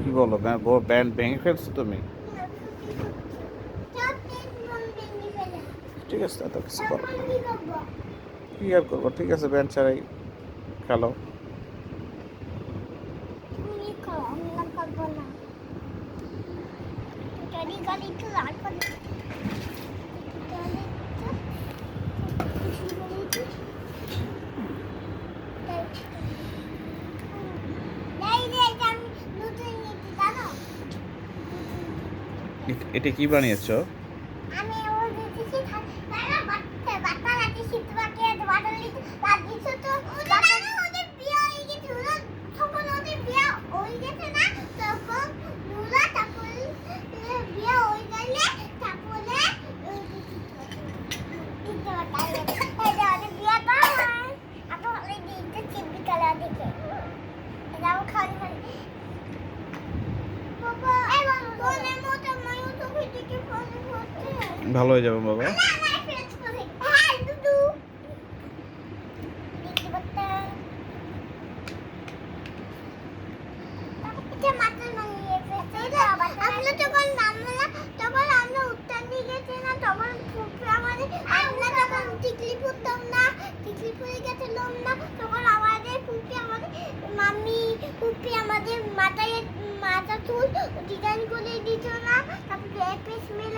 কি বলো band band ভেঙে ফেলছো তুমি? ঠিক আছে, এত কিছু করো না। কি আর করব? ঠিক আছে ব্যান্ড ছাড়াই খেলো। এটা কি বানিয়েছো আমি ও দেখেছি তারা বাচ্চা বাচ্চা লাগছে শীত বাকি আছে বাটার লিখে তার দিছো তো বাটার ওদের বিয়ে হয়ে গেছে ওরা তখন ওদের বিয়ে হয়ে গেছে না তখন নুলা তারপরে বিয়ে হয়ে গেলে তারপরে দিতে পারবে এটা ওদের বিয়েটা হয় এত ভালো দিতে চিবি কালার দেখে এটাও খালি খালি বাবা এই বাবা মনের মতো মায়ও তো খেতে ফোন করছে ভালো হয়ে যাবে বাবা। আমাদের মাথায় মাথা চুল ডিজাইন করে দিত না তারপরে দিত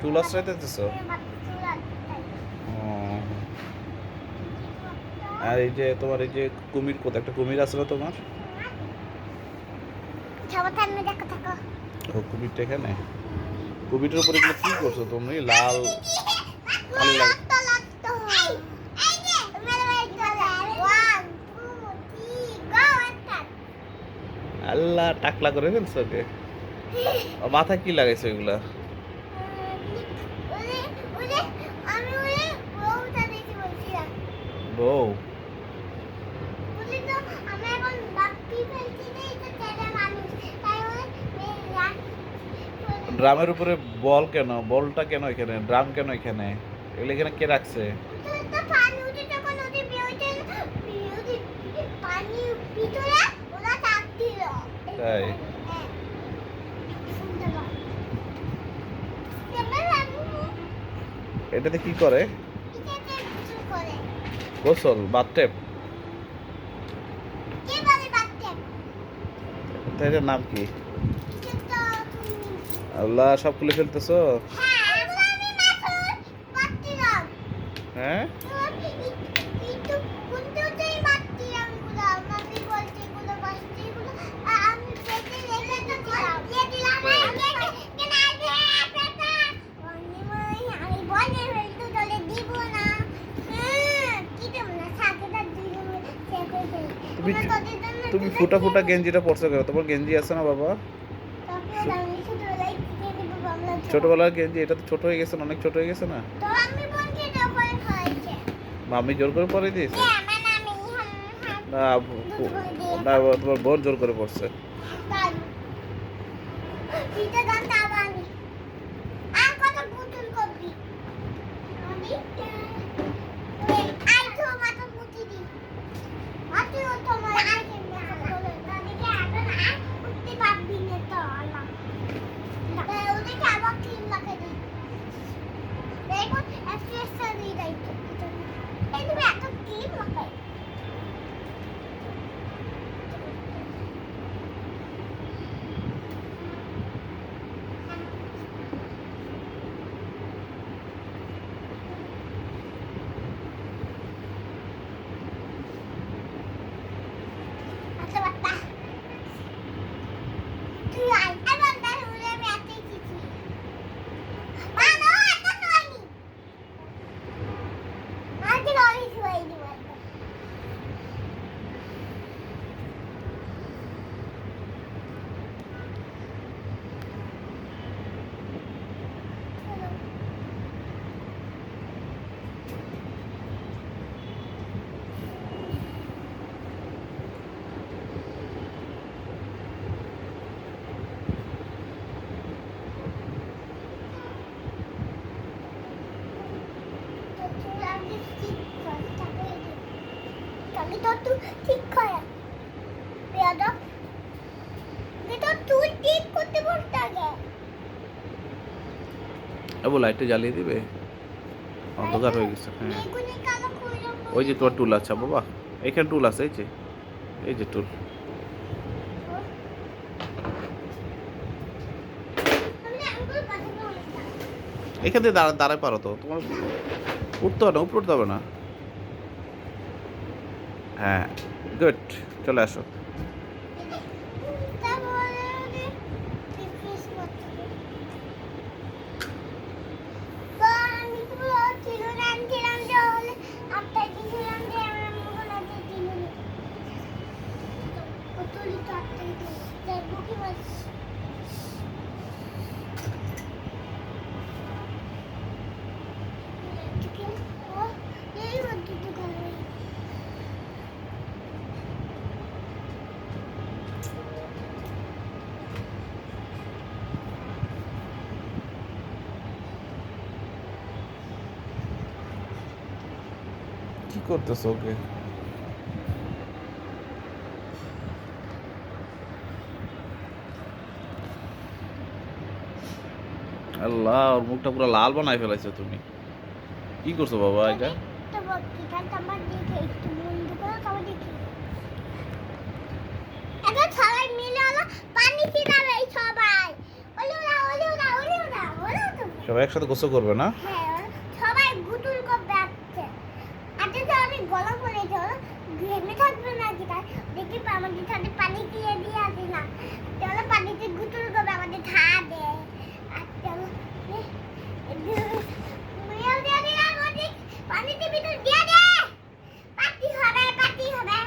চুল আশ্রয়তেছো ও। আর এই যে তোমার এই যে কুমির কোথা একটা কুমির আছে তোমার? ও, কুমিরটা এখানে? কুমিরটার উপরে কি করছ তুমি? লাল ভালো লাগে। আল্লাহ, টাকলা করে ফেলছো ওকে ও, মাথায় কি লাগাইছো এগুলা ওরে ওরে আমি ওরে বউটা দেখে বলছিলাম বউ বলি তো আমি এখন বাপ্পি ফেলছি না এটা ছেলে মানুষ তাই ওরে রাখ ড্রামের উপরে বল কেন? বলটা কেন এখানে? ড্রাম কেন এখানে? এগুলো এখানে কে রাখছে? তাই? হ্যাঁ। এটাতে কি করে। গোসল বাথটেপ? এটার নাম কি। আল্লাহ সব খুলে ফেলতেছো? হ্যাঁ, এগুলো আমি মাখন বাচ্চিলাম। হ্যাঁ একটু গুনতেই বাচ্চিলামগুলো। মাম্মি বলছে এগুলো বাচ্চা এগুলো। আর আমি পেটে রেখে দিয়েছিলাম। দিয়ে দিলাম, আর পেটে- কেন আসবে? পেটে। অনিমাই, আমি বলে ফেলতে তোলে দিব না। হ্যাঁ, কি দেবো না? সাথেটা দুজন মিলে শেষ হয়ে যাবে। তুমি- এবার তোদের জন্য তুমি দুটো ফুটা ফুটা গেঞ্জিটা পরছো কেন? তোমার গেঞ্জি আছে না বাবা। ছোটবেলার গেঞ্জি, এটা তো ছোট হয়ে গেছে অনেক ছোট হয়ে গেছে না? মামি জোর করে পরে দিয়েছে? না না, তোমার বোন জোর করে পড়ছে তাই পিঠে গান তাবানি আর কত পুতুল করবি আমি ওই আর তো মাথা মুটি দি মাটি ও তোমার আর কেমনে বলে তাদেরকে এখন আর উঠতে পারবি না তো আল্লাহ না ওদেরকে আবার ক্রিম লাগাই দিই দেখুন এক্সপ্রেসটা দিয়ে দেয় এই তুমি এত ক্রিম লাগাই আচ্ছা বাচ্চা ভিতর তুই ঠিক করে। বেয়াদব ভিতর তুই ঠিক করতে বলতে আগে। আবু লাইটটা জ্বালিয়ে দিবে? অন্ধকার হয়ে গেছে হ্যাঁ। ওই যে তোমার টুল আছে বাবা এখানে টুল আছে এই যে। এই যে টুল। আমি আঙ্গুল পাঠাবো না এখান থেকে দাঁড়া দাঁড়ায় পারো তো। তোমার উঠতে হবে না উপরে উঠতে হবে না। হ্যাঁ গুড চলে আসো তারপরে রিফ্রেশ করতে তো আমি পুরো চিরুন ছিলাম যে হলে আটটা ছিলাম যে আমার মুখে লাগে চিরুন কতলি চারটে যাই বুকে বাস এই হচ্ছে তো ভালো কি করতেছো ওকে? আল্লাহ ওর মুখটা পুরো লাল বানাই ফেলাইছো তুমি। কি করছ বাবা এটা? তো ভক্তি গান আমার দেখে একটু বন্ধ করো তবে দেখি এখন সবাই মিলে হলো পানি ছিটাবে এই সবাই ওলে ওরা ওলে ওরা ওলে ওরা ওলে তো সবাই একসাথে গোসল করবে না হ্যাঁ সবাই গুতুল করবে আসছে আজকে তো অনেক গরম পড়েছে ওরা ঘেমে থাকবে না কি তাই দেখি আমাদের ছাদে পানি দিয়ে দিয়ে না চলো পানিতে গুতুল করবে আমাদের খা দে আর চলো পানিতে ভিতর দিয়ে দে পাটি হবে পাটি হবে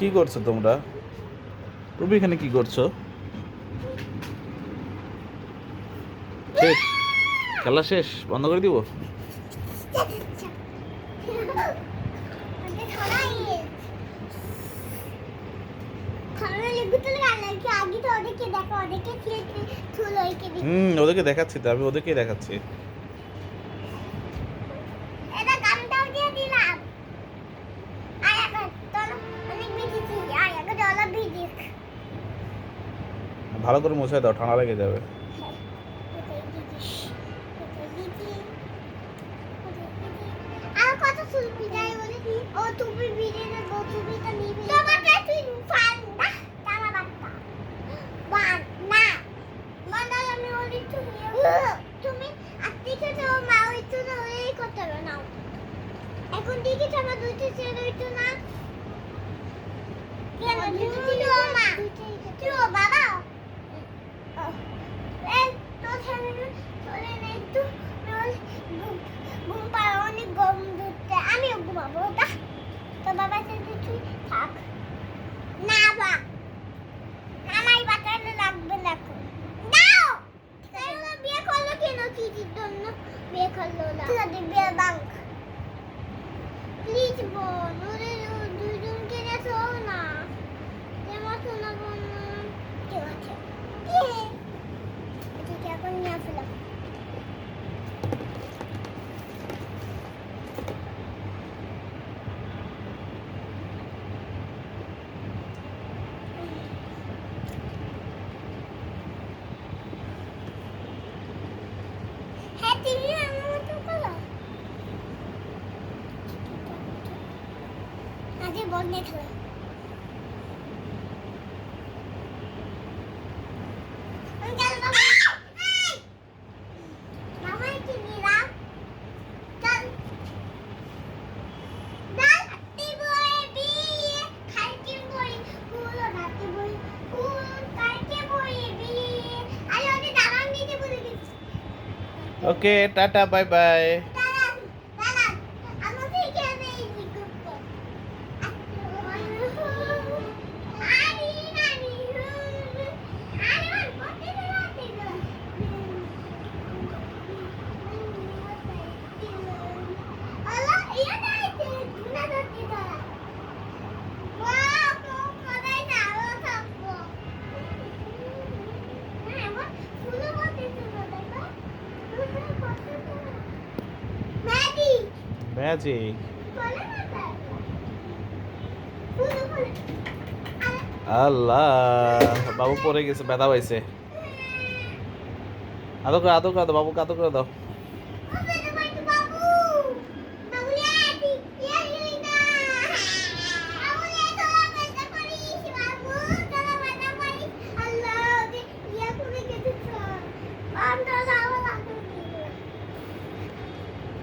কি করছ তোমরা? তুমি এখানে কি করছ? শেষ? খেলা শেষ? বন্ধ করে দিব? হুম, ওদেরকে দেখাচ্ছি তো, আমি ওদেরকেই দেখাচ্ছি। ভালো করে মুছে দাও, ঠান্ডা লেগে যাবে। আর কত সুলপি যাই বলে ও তুমি ভিড়ে না তুমি তো নিবি তোমাকে তুই ফান না তারা বাচ্চা বান না মানাল আমি ওলি তুমি তুমি আত্মি খেতে ও মা ওই তো না ওই করতে হবে না এখন দিকে তোমার দুইটা ছেলে ওই তো না কেন তুই ও মা তুই ও বাবা এই তো ছেলে চলে নেই তো ঘুম পাড়া অনেক গরম ধরতে আমিও ঘুমাবো তা তো বাবা সাথে তুই থাক না বা আমায় বাঁচানো লাগবে না এখন দাও তাহলে বিয়ে করল কেন চিঠির জন্য বিয়ে করল না ঠিক আছে বিয়ে বাঙ্ক প্লিজ বোন ওদের দুজনকে দেখো না যেমন শোনা বোন ঠিক আছে ঠিক আছে এখন নিয়ে আসলাম হ্যাঁ তুমি আমার মতো করো আজকে বন্ধে খেলা মামা কি নিলাম চল ডাল হাতে বই বিয়ে খাইতে বই ফুল হাতে বই ফুল কাইতে বই বিয়ে আরে ওদের দাঁড়ান দিতে বলে গেছি ওকে টাটা বাই বাই দাঁড়ান দাঁড়ান আমাদের এখানে এই করতে আরে নানি আরে আমার পথে দাঁড়াতে ম্যাজিক আল্লাহ, বাবু পড়ে গেছে, ব্যথা পাইছে। আদো করে আদো করে দাও, বাবুকে আদো করে দাও ও বেটা বাইটু বাবু। বাবুলে, তুই কি আসলি না? বাবুলে, তোরা বেটা করিস, বাবু, তোরা বেটা করিস। আল্লাহ, ওকে ইয়া করে গেছিস। বান্দর আমার হাতে দিয়ে।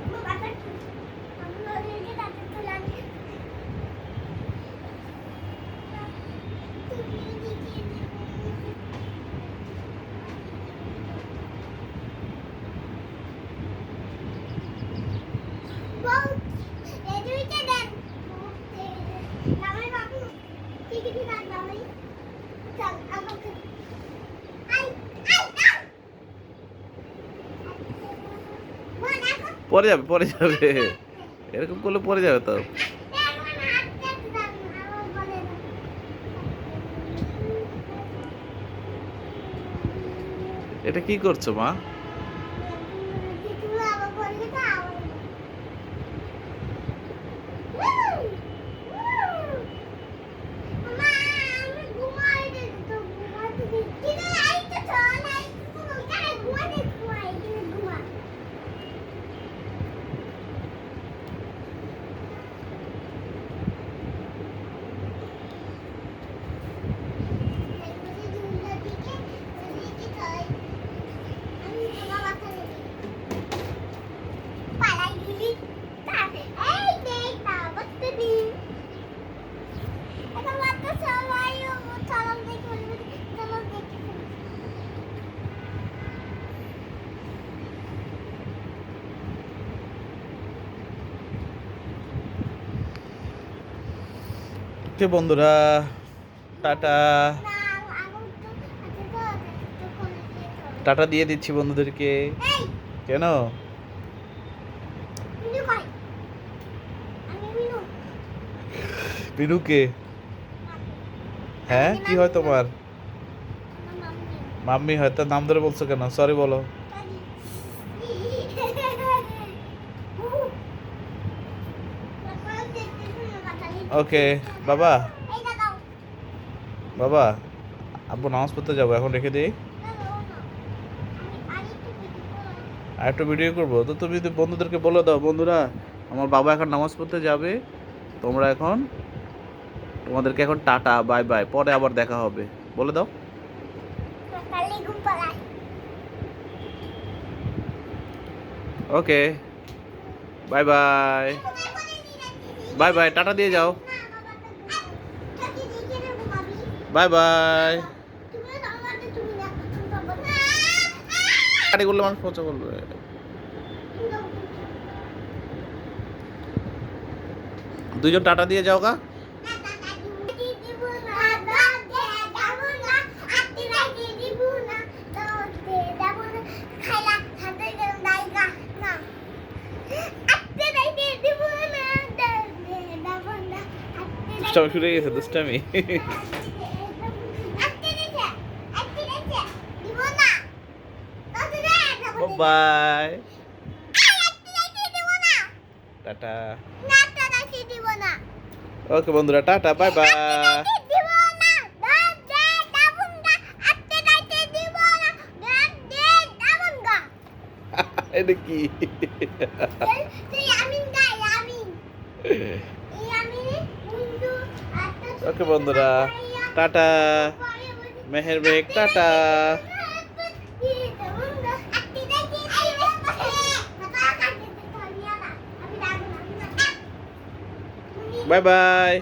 আমার বাচ্চা কি? আমার ওদেরকে তাতে তুলে আনি। তুই দিদি বউ রেডিওতে দেন জামাই বাবু কি কি রাখ জামাই চল আমাকে আই আই আই মা পড়ে যাবে পরে যাবে। এরকম করলে পরে যাবে তো। এটা কি করছ মা পালাই গেলি এই দেখ তা বসতে দি এখন বাচ্চা সবাই চলো দেখি চলো দেখি ওকে বন্ধুরা টাটা। টাটা দিয়ে দিচ্ছি বন্ধুদেরকে। কেন? বিনুকে হ্যাঁ কি হয় তোমার? মাম্মি মাম্মি হয়তো নাম ধরে বলছো কেন? সরি বলো। ওকে বাবা। বাবা, আব্বু নামাজ পড়তে যাব, এখন রেখে দিই। আর একটু ভিডিও করব। তো তুমি বন্ধুদেরকে বলে দাও, বন্ধুরা, আমার বাবা এখন নামাজ পড়তে যাবে, তোমরা এখন, তোমাদেরকে এখন টাটা বাই বাই পরে আবার দেখা হবে। বলে দাও। Okay bye bye bye bye tata দিয়ে যাও। বাই বাই কাটি করলে মানুষ পচা করবে। দুজন টাটা দিয়ে যাও গা। দুষ্টামি শুরু গেছে, দুষ্টামি। By tata. ওকে বন্ধুরা টাটা বাই বাই এটা কি? ওকে বন্ধুরা টাটা। মেহের মেঘ টাটা। Bye bye